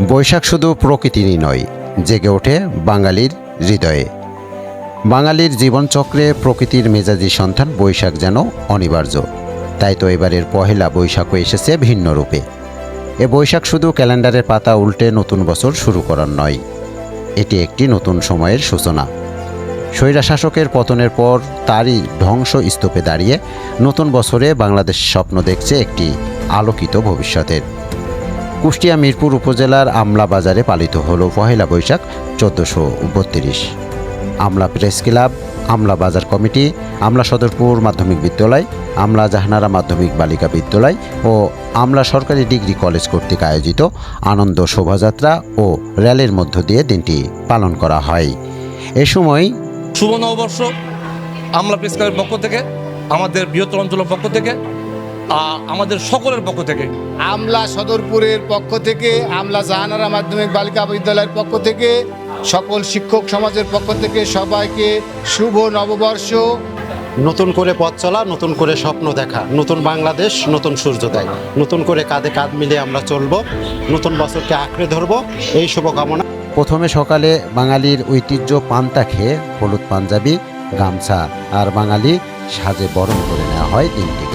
বৈশাখ শুধু প্রকৃতিরই নয়, জেগে ওঠে বাঙালির হৃদয়ে। বাঙালির জীবনচক্রে প্রকৃতির মেজাজি সন্ধান বৈশাখ যেন অনিবার্য। তাই তো এবারের পহেলা বৈশাখও এসেছে ভিন্ন রূপে। এ বৈশাখ শুধু ক্যালেন্ডারের পাতা উল্টে নতুন বছর শুরু করার নয়, এটি একটি নতুন সময়ের সূচনা। স্বৈরাশাসকের পতনের পর তারই ধ্বংস স্তূপে দাঁড়িয়ে নতুন বছরে বাংলাদেশ স্বপ্ন দেখছে একটি আলোকিত ভবিষ্যতের। কুষ্টিয়া মিরপুর উপজেলার আমলা বাজারে পালিত হলো পহেলা বৈশাখ চোদ্দোশো বত্রিশ। আমলা প্রেস ক্লাব, আমলা বাজার কমিটি, আমলা সদরপুর মাধ্যমিক বিদ্যালয়, আমলা জাহানারা মাধ্যমিক বালিকা বিদ্যালয় ও আমলা সরকারি ডিগ্রি কলেজ কর্তৃক আয়োজিত আনন্দ শোভাযাত্রা ও র্যালির মধ্য দিয়ে দিনটি পালন করা হয়। এ সময় শুভ নববর্ষ আমলা প্রেস ক্লাবের পক্ষ থেকে, আমাদের বৃহত্তর অঞ্চলের পক্ষ থেকে আমাদের সকলের পক্ষ থেকে। আমলা সদরপুরের পক্ষ থেকে আমলা জাহানারা মাধ্যমিক বালিকা বিদ্যালয়ের পক্ষ থেকে সকল শিক্ষক সমাজের পক্ষ থেকে সবাইকে শুভ নববর্ষ। নতুন করে পথ চলা নতুন করে স্বপ্ন দেখা নতুন বাংলাদেশ নতুন সূর্যোদয় নতুন করে কাঁধে কাঁধ মিলিয়ে আমরা চলব নতুন বছরকে আঁকড়ে ধরবো এই শুভকামনা। প্রথমে সকালে বাঙালির ঐতিহ্য পান্তা খেয়ে হলুদ পাঞ্জাবি গামছা আর বাঙালি সাজে বরণ করে নেওয়া হয় দিনটি